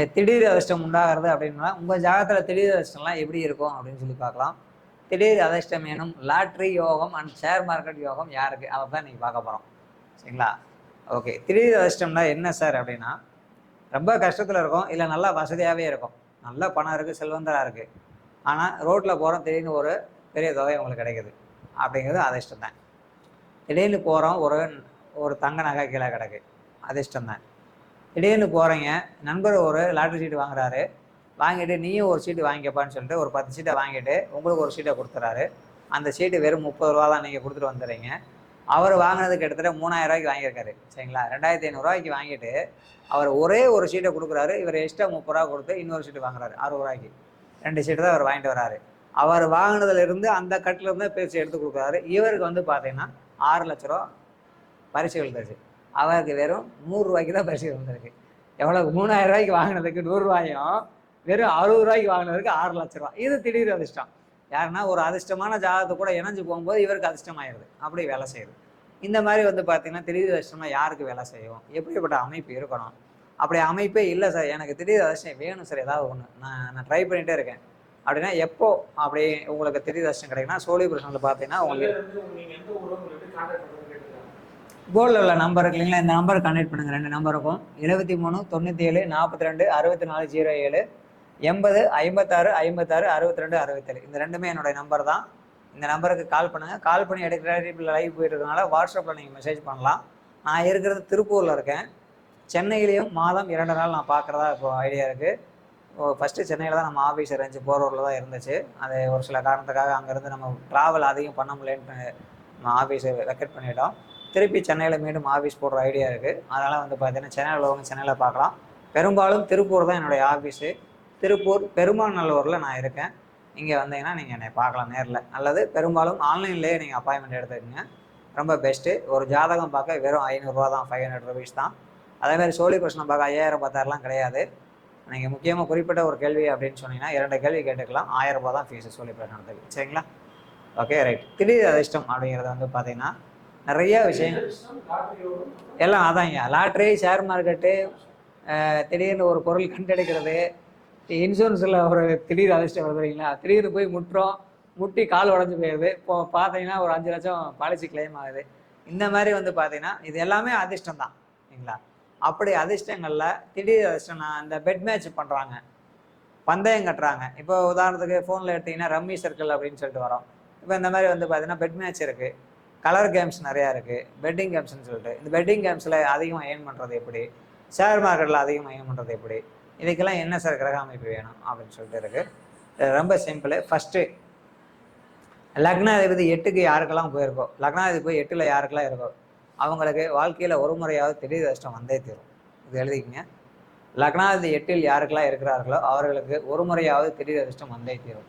இந்த திடீர் அதிர்ஷ்டம் உண்டாகிறது அப்படின்னா உங்கள் ஜாதகத்தில் திடீர் அதிர்ஷ்டம்லாம் எப்படி இருக்கும் அப்படின்னு சொல்லி பார்க்கலாம். திடீர் அதிர்ஷ்டம் எனும் லாட்ரி யோகம் அண்ட் ஷேர் மார்க்கெட் யோகம் யாருக்கு? அதை தான் நீங்கள் பார்க்க போகிறோம் சரிங்களா? ஓகே. திடீர் அதிர்ஷ்டம்னா என்ன சார் அப்படின்னா ரொம்ப கஷ்டத்தில் இருக்கும் இல்லை நல்லா வசதியாகவே இருக்கும். நல்ல பணம் இருக்குது செல்வந்தராக இருக்குது ஆனால் ரோட்டில் போகிறோம் திடீர்னு ஒரு பெரிய தொகை உங்களுக்கு கிடைக்குது. அப்படிங்கிறது அதிர்ஷ்டம் தான் திடீர்னு போகிறோம் ஒரு ஒரு தங்க நகை கீழே கிடக்கு. அதிர்ஷ்டம் தான் திடீர்னு போகிறீங்க நண்பர் ஒரு லாட்ரி சீட்டு வாங்குறாரு. வாங்கிட்டு நீயும் ஒரு சீட்டு வாங்கிக்கப்பான்னு சொல்லிட்டு ஒரு பத்து சீட்டை வாங்கிட்டு உங்களுக்கு ஒரு சீட்டை கொடுத்துறாரு. அந்த சீட்டு வெறும் முப்பது ரூபா தான் நீங்கள் கொடுத்துட்டு வந்துடுறீங்க. அவர் வாங்கினது கிட்டத்தட்ட மூணாயிரம் ரூபாய்க்கு வாங்கியிருக்காரு. சரிங்களா? ரெண்டாயிரத்தி ஐநூறுரூவாய்க்கு வாங்கிட்டு அவர் ஒரே ஒரு சீட்டை கொடுக்குறாரு. இவர் எக்ஸ்ட்ரா முப்பது ரூபா கொடுத்து இன்னொரு சீட்டு வாங்குறாரு. அறுபது ரூபாய்க்கு. ரெண்டு சீட்டு தான் அவர் வாங்கிட்டு வராரு. அவர் வாங்கினதுலேருந்து அந்த கட்டிலிருந்து பேசி எடுத்து கொடுக்குறாரு. இவருக்கு வந்து பார்த்தீங்கன்னா ஆறு லட்ச ரூபா பரிசு விழுந்துருச்சு அவருக்கு வெறும் நூறுரூவாய்க்கு தான் பரிசு வந்திருக்கு. எவ்வளோ மூணாயிரம் ரூபாய்க்கு வாங்கினதுக்கு நூறுரூவாயும் வெறும் அறுபது ரூபாய்க்கு வாங்கினதுக்கு ஆறு லட்ச ரூபா. இது திடீர் அதிர்ஷ்டம். யாருன்னா ஒரு அதிர்ஷ்டமான ஜாதகத்தை கூட இணைஞ்சு போகும்போது இவருக்கு அதிர்ஷ்டமாயிருது அப்படி வேலை செய்யுது. இந்த மாதிரி வந்து பார்த்தீங்கன்னா திடீர் அதிர்ஷ்டமாக யாருக்கு வேலை செய்யும்? எப்படிப்பட்ட அமைப்பு இருக்கணும்? அப்படி அமைப்பே இல்லை சார். எனக்கு திடீர் அதிர்ஷ்டம் வேணும் சார் ஏதாவது ஒன்று நான் நான் ட்ரை பண்ணிகிட்டே இருக்கேன். அப்படின்னா எப்போ அப்படி உங்களுக்கு திடீர் அதிர்ஷ்டம் கிடைக்குன்னா சோழி பிரச்சனையில் பார்த்தீங்கன்னா உங்களுக்கு கோல்டில் உள்ள நம்பர் இருக்கு இல்லைங்களா? இந்த நம்பரை கனெக்ட் பண்ணுங்கள் ரெண்டு நம்பருக்கும் எழுபத்தி மூணு தொண்ணூற்றி ஏழு நாற்பத்தி ரெண்டு அறுபத்தி நாலு ஜீரோ ஏழு எண்பது ஐம்பத்தாறு ஐம்பத்தாறு அறுபத்தி ரெண்டு அறுபத்தேழு இந்த ரெண்டுமே என்னுடைய நம்பர் தான். இந்த நம்பருக்கு கால் பண்ணுங்கள் கால் பண்ணி எடுக்கிற லைவ் போயிட்டு இருக்கனால வாட்ஸ்அப்பில் நீங்கள் மெசேஜ் பண்ணலாம். நான் இருக்கிறது திருப்பூரில் இருக்கேன். சென்னையிலையும் மாதம் இரண்டு நாள் நான் பார்க்குறதா இப்போ ஐடியா இருக்குது ஃபஸ்ட்டு சென்னையில் தான் நம்ம ஆஃபீஸ் இருந்துச்சு. போரூரில் தான் இருந்துச்சு. அது ஒரு சில காரணத்துக்காக அங்கேருந்து நம்ம ட்ராவல் அதிகம் பண்ண முடியலன்ட்டு நம்ம ஆஃபீஸை வெக்கெட் பண்ணிட்டோம். திருப்பி சென்னையில் மீண்டும் ஆஃபீஸ் போடுற ஐடியா இருக்குது அதனால் வந்து பார்த்தீங்கன்னா சென்னையில் உள்ளவங்க சென்னையில் பார்க்கலாம். பெரும்பாலும் திருப்பூர் தான் என்னுடைய ஆஃபீஸு திருப்பூர் பெருமாநல்லூரில் நான் இருக்கேன். இங்கே வந்தீங்கன்னா நீங்கள் என்னை பார்க்கலாம் நேரில். அல்லது பெரும்பாலும் ஆன்லைன்லேயே நீங்கள் அப்பாயின்மெண்ட் எடுத்துக்கோங்க. ரொம்ப பெஸ்ட்டு ஒரு ஜாதகம் பார்க்க வெறும் ஐநூறுரூவா தான் ஃபைவ் ஹண்ட்ரட் ருபீஸ் தான். அதேமாதிரி சோழி பிரச்சனை பார்க்க ஐயாயிரம் பத்தாயிரம்லாம் கிடையாது. நீங்கள் முக்கியமாக குறிப்பிட்ட ஒரு கேள்வி அப்படின்னு சொன்னீங்கன்னா இரண்டு கேள்வி கேட்டுக்கலாம். ஆயிரம் ரூபா தான் ஃபீஸு சோழி பிரச்சனை சரிங்களா? ஓகே ரைட் திடீர் அதிர்ஷ்டம் அப்படிங்கிறது வந்து பார்த்தீங்கன்னா நிறைய விஷயங்கள் எல்லாம் அதாங்க லாட்ரி ஷேர் மார்க்கெட்டு திடீர்னு ஒரு பொருள் கண்டெடுக்கிறது இன்சூரன்ஸில் ஒரு திடீர் அதிர்ஷ்டம் வருது இல்லைங்களா? திடீர்னு போய் முட்டுறோம் முட்டி கால் உடஞ்சி போயிடுது. இப்போ பார்த்தீங்கன்னா ஒரு அஞ்சு லட்சம் பாலிசி கிளைம் ஆகுது. இந்த மாதிரி வந்து பார்த்தீங்கன்னா இது எல்லாமே அதிர்ஷ்டம் தான் சரிங்களா அப்படி அதிர்ஷ்டங்களில் திடீர் அதிர்ஷ்டம் அந்த இந்த பெட் மேட்ச் பண்ணுறாங்க பந்தயம் கட்டுறாங்க. இப்போ உதாரணத்துக்கு ஃபோனில் எடுத்தீங்கன்னா ரம்மி சர்க்கிள் அப்படின்னு சொல்லிட்டு வரோம். இப்போ இந்த மாதிரி வந்து பார்த்தீங்கன்னா பெட் மேட்ச் இருக்குது கலர் கேம்ஸ் நிறையா இருக்குது பெட்டிங் கேம்ஸ்னு சொல்லிட்டு. இந்த பெட்டிங் கேம்ஸில் அதிகமாக ஏர்ன் பண்ணுறது எப்படி? ஷேர் மார்க்கெட்டில் அதிகமாக ஏர்ன் பண்ணுறது எப்படி? இதுக்கெல்லாம் என்ன சார் கிரக அமைப்பு வேணும் அப்படின்னு சொல்லிட்டு இருக்குது ரொம்ப சிம்பிள் ஃபஸ்ட்டு லக்னாதிபதி எட்டுக்கு யாருக்கெல்லாம் போயிருக்கோ? லக்னாதிபதி போய் எட்டில் யாருக்கெல்லாம் இருக்கோ? அவங்களுக்கு வாழ்க்கையில் ஒரு முறையாவது திடீர் அதிர்ஷ்டம் வந்தே தீரும். இது எழுதிக்கிங்க. லக்னாதிபதி எட்டில் யாருக்கெல்லாம் இருக்கிறார்களோ அவர்களுக்கு ஒரு முறையாவது திடீர் அதிர்ஷ்டம் வந்தே தீரும்.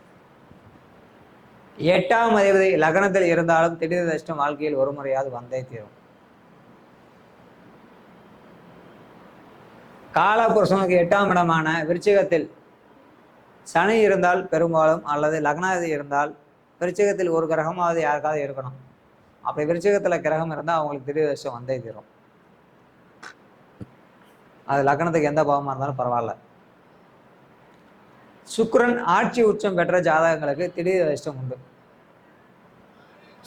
எட்டாம் அதிபதி லக்னத்தில் இருந்தாலும் திடீர் அதிர்ஷ்டம் வாழ்க்கையில் ஒரு முறையாவது வந்தே தீரும். காலபுருஷனுக்கு எட்டாம் இடமான விருச்சிகத்தில் சனி இருந்தால் பெரும்பாலும் அல்லது லக்னாதி இருந்தால் விருச்சிகத்தில் ஒரு கிரகமாவது யாருக்காவது இருக்கணும். அப்படி விருச்சிகத்தில் கிரகம் இருந்தால் அவங்களுக்கு திடீர் அதிர்ஷ்டம் வந்தே தீரும். அது லக்னத்துக்கு எந்த பாவமாக இருந்தாலும் பரவாயில்ல. சுக்ரன் ஆட்சி உச்சம் பெற்ற ஜாதகங்களுக்கு திடீர் அதிர்ஷ்டம் உண்டு.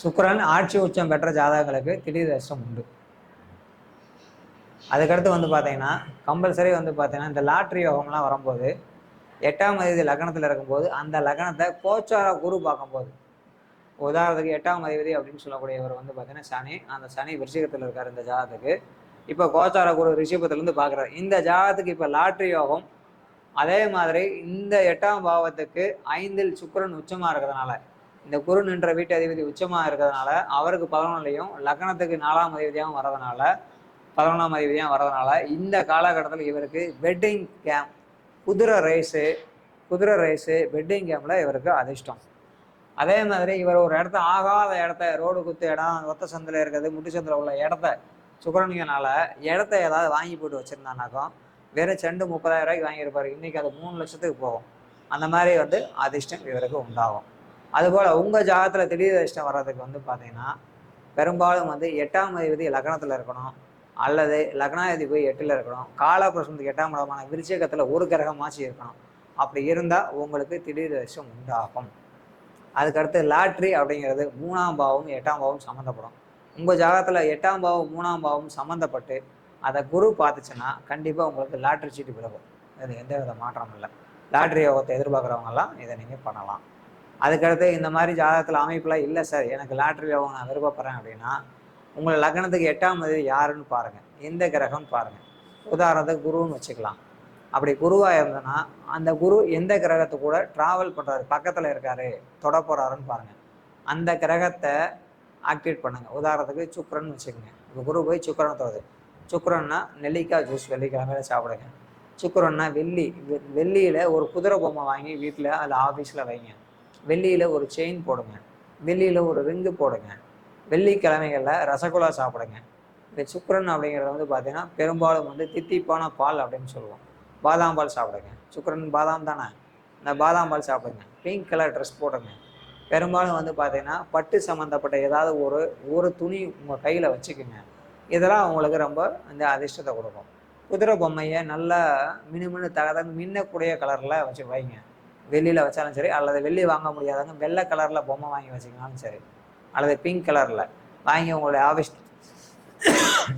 சுக்கரன் ஆட்சி உச்சம் பெற்ற ஜாதகங்களுக்கு திடீர் அதிர்ஷ்டம் உண்டு. அதுக்கடுத்து வந்து பார்த்தீங்கன்னா கம்பல்சரி வந்து பார்த்தீங்கன்னா இந்த லாட்ரி யோகம்லாம் வரும்போது எட்டாம் அதிபதி லக்னத்தில் இருக்கும்போது அந்த லக்னத்தை கோச்சார குரு பார்க்கும்போது உதாரணத்துக்கு எட்டாம் அதிபதி அப்படின்னு சொல்லக்கூடியவர் வந்து பார்த்தீங்கன்னா சனி அந்த சனி விருச்சிகத்தில் இருக்கார் இந்த ஜாதகத்துக்கு. இப்போ கோச்சார குரு ரிஷபத்திலேருந்து பார்க்குறாரு. இந்த ஜாதகத்துக்கு இப்போ லாட்ரி யோகம் அதே மாதிரி இந்த எட்டாம் பாவத்துக்கு ஐந்தில் சுக்கரன் உச்சமாக இருக்கிறதுனால இந்த குரு நின்ற வீட்டு அதிபதி உச்சமாக இருக்கிறதுனால அவருக்கு பதினொன்றுலையும் லக்னத்துக்கு நாலாம் அதிபதியாகவும் வரதுனால பதினொன்றாம் அதிபதியாக வரதுனால இந்த காலகட்டத்தில் இவருக்கு வெட்டிங் கேம் குதிரை ரேஸு குதிரை ரேஸு வெட்டிங் கேமில் இவருக்கு அதிர்ஷ்டம். அதே மாதிரி இவர் ஒரு இடத்த ஆகாத இடத்த ரோடு குத்து இடம் ஒத்த சந்தில் இருக்கிறது முட்டு சந்தில் உள்ள இடத்த சுக்கரனிங்கனால இடத்த ஏதாவது வாங்கி போட்டு வச்சுருந்தானாக்கும் வெறும் செண்டு முப்பதாயிரம் ரூபாய்க்கு வாங்கியிருப்பாரு. இன்றைக்கி அது மூணு லட்சத்துக்கு போகும். அந்த மாதிரி வந்து அதிர்ஷ்டம் இவருக்கு உண்டாகும். அதுபோல் உங்கள் ஜாதகத்தில் திடீர் அதிர்ஷ்டம் வர்றதுக்கு வந்து பார்த்தீங்கன்னா பெரும்பாலும் வந்து எட்டாம் அதிபதி லக்னத்தில் இருக்கணும். அல்லது லக்னாதிபதி போய் எட்டில் இருக்கணும். காலபிரசனத்துக்கு எட்டாம் இடமான விருச்சகத்தில் ஒரு கிரகமாச்சு இருக்கணும். அப்படி இருந்தால் உங்களுக்கு திடீர் அதிர்ஷ்டம் உண்டாகும். அதுக்கடுத்து லாட்ரி அப்படிங்கிறது மூணாம் பாவம் எட்டாம் பாவம் சம்மந்தப்படும் உங்கள் ஜாதகத்தில் எட்டாம் பாவம் மூணாம் பாவம் சம்மந்தப்பட்டு அதை குரு பார்த்துச்சுன்னா கண்டிப்பாக உங்களுக்கு லாட்ரி சீட்டு விலகும் அது எந்த வித மாற்றமும் இல்லை. லாட்ரி யோகத்தை எதிர்பார்க்குறவங்கெல்லாம் இதை நீங்கள் பண்ணலாம். அதுக்கடுத்து இந்த மாதிரி ஜாதகத்தில் அமைப்புலாம் இல்லை சார் எனக்கு லாட்ரி யோகம் நான் விருப்பப்படுறேன் அப்படின்னா உங்களை லக்னத்துக்கு எட்டாம் தேதி யாருன்னு பாருங்கள் எந்த கிரகம்னு பாருங்கள் உதாரணத்துக்கு குருன்னு வச்சுக்கலாம். அப்படி குருவாக இருந்ததுன்னா அந்த குரு எந்த கிரகத்து கூட ட்ராவல் பண்ணுறாரு பக்கத்தில் இருக்காரு தொட போகிறாருன்னு பாருங்கள் அந்த கிரகத்தை ஆக்டிவேட் பண்ணுங்கள் உதாரணத்துக்கு சுக்கரன் வச்சுக்கோங்க. இப்போ குரு போய் சுக்கரனை தோது சுக்கரன்னா நெல்லிக்காய் ஜூஸ் வெள்ளிக்கிழமையில சாப்பிடுங்க. சுக்கரன்னா வெள்ளி வெ- ஒரு குதிரை பொம்மை வாங்கி வீட்டில் அதில் ஆஃபீஸில் வைங்க. வெள்ளியில் ஒரு செயின் போடுங்க. வெள்ளியில் ஒரு ரிங்கு போடுங்க. வெள்ளிக்கிழமைகளில் ரசகுல்லா சாப்பிடுங்க. இந்த சுக்கரன் அப்படிங்கிறது வந்து பார்த்தீங்கன்னா பெரும்பாலும் வந்து தித்திப்பான பால் அப்படின்னு சொல்லுவோம். பாதாம் பால் சாப்பிடுங்க. சுக்கரன் பாதாம் தானே? இந்த பாதாம் பால் சாப்பிடுங்க. பிங்க் கலர் ட்ரெஸ் போடுங்க. பெரும்பாலும் வந்து பார்த்தீங்கன்னா பட்டு சம்மந்தப்பட்ட ஏதாவது ஒரு ஒரு துணி உங்கள் கையில் வச்சுக்கோங்க. இதெல்லாம் அவங்களுக்கு ரொம்ப இந்த அதிர்ஷ்டத்தை கொடுக்கும். குதிரை பொம்மையை நல்லா மினுமினு தகதன்னு மின்னக்கூடிய கலரில் வச்சு வைங்க. வெள்ளியில் வச்சாலும் சரி அல்லது வெள்ளி வாங்க முடியாதவங்க வெள்ளை கலரில் பொம்மை வாங்கி வச்சிங்கனாலும் சரி அல்லது பிங்க் கலரில் வாங்கி உங்களுடைய ஆஃபீஸ்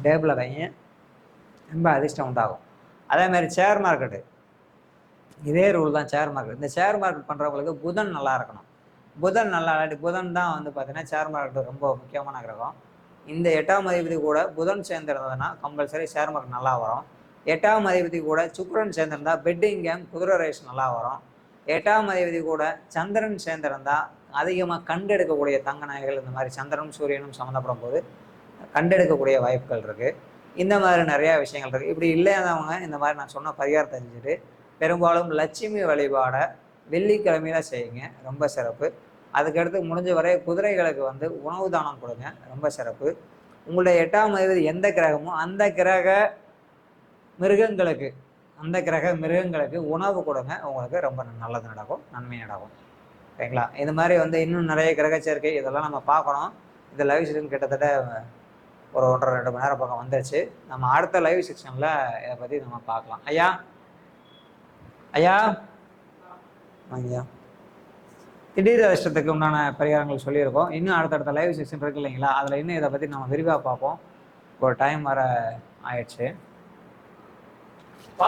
டேபிளில் வைங்க ரொம்ப அதிர்ஷ்டம் உண்டாகும். அதே மாதிரி ஷேர் மார்க்கெட்டு இதே ரூல் தான் ஷேர் மார்க்கெட் இந்த ஷேர் மார்க்கெட் பண்ணுறவங்களுக்கு புதன் நல்லா இருக்கணும். புதன் நல்லா இல்லாட்டி புதன் தான் வந்து பார்த்தீங்கன்னா ஷேர் மார்க்கெட் ரொம்ப முக்கியமான கிரகம். இந்த எட்டாம் அதிபதி கூட புதன் சேர்ந்திருந்ததுன்னா கம்பல்சரி ஷேர் மார்க்கெட் நல்லா வரும். எட்டாம் அதிபதி கூட சுக்கிரன் சேர்ந்துருந்தா பெட்டிங் கேம் குதிரை ரேஸ் நல்லா வரும். எட்டாம் அதிபதி கூட சந்திரன் சேர்ந்திருந்தா அதிகமாக கண்டெடுக்கக்கூடிய தங்க நாய்கள் இந்த மாதிரி சந்திரனும் சூரியனும் சம்மந்தப்படும் போது கண்டெடுக்கக்கூடிய வாய்ப்புகள் இருக்குது இந்த மாதிரி நிறையா விஷயங்கள் இருக்குது இப்படி இல்லாதவங்க இந்த மாதிரி நான் சொன்ன பரிகாரம் தெரிஞ்சுட்டு பெரும்பாலும் லட்சுமி வழிபாடை வெள்ளிக்கிழமையில செய்யுங்க. ரொம்ப சிறப்பு. அதுக்கடுத்து முடிஞ்ச வரை குதிரைகளுக்கு வந்து உணவு தானம் கொடுங்க. ரொம்ப சிறப்பு. உங்களுடைய எட்டாம் அதிபதி எந்த கிரகமோ அந்த கிரக மிருகங்களுக்கு அந்த கிரக மிருகங்களுக்கு உணவு கொடுங்க. உங்களுக்கு ரொம்ப நல்லது நடக்கும் நன்மை நடக்கும். ஓகேங்களா இது மாதிரி வந்து இன்னும் நிறைய கிரக சேர்க்கை இதெல்லாம் நம்ம பார்க்கணும். இந்த லைவ் செக்ஷன் கிட்டத்தட்ட ஒரு ஒன்றரை ரெண்டு மணி நேரம் பக்கம் வந்துருச்சு. நம்ம அடுத்த லைவ் செக்ஷனில் இதை பற்றி நம்ம பார்க்கலாம். ஐயா? ஐயா? ஐயா. திடீர் அதிர்ஷ்டத்துக்கு உண்டான பரிகாரங்கள் சொல்லியிருக்கோம். இன்னும் அடுத்தடுத்த லைவ் செக்ஷன் இருக்கு இல்லைங்களா? அதில் இன்னும் இதை பற்றி நம்ம விரிவாக பார்ப்போம். ஒரு டைம் வர ஆயிடுச்சு. இப்போ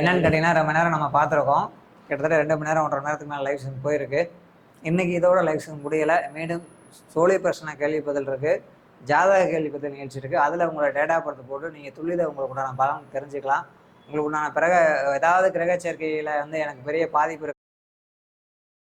என்னன்னு கேட்டிங்கன்னா ரொம்ப நேரம் நம்ம பார்த்துருக்கோம் கிட்டத்தட்ட ரெண்டு மணி நேரம் ஒன்றரை நேரத்துக்கு மேலே லைவ் ஸ்ட்ரீம் போயிருக்கு. இன்னைக்கு இதோட லைவ் ஸ்ட்ரீம் முடியலை. மீண்டும் சோழி பிரச்சனை கேள்வி பதில் இருக்கு. ஜாதக கேள்வி பதில் நிகழ்ச்சி இருக்கு. அதில் உங்களோட டேட்டா படத்தை போட்டு நீங்கள் துல்லித உங்களுக்கு உண்டான பலம் தெரிஞ்சுக்கலாம். உங்களுக்கு உண்டான பிறகு ஏதாவது கிரக சேர்க்கையில் வந்து எனக்கு பெரிய பாதிப்பு இருக்கு.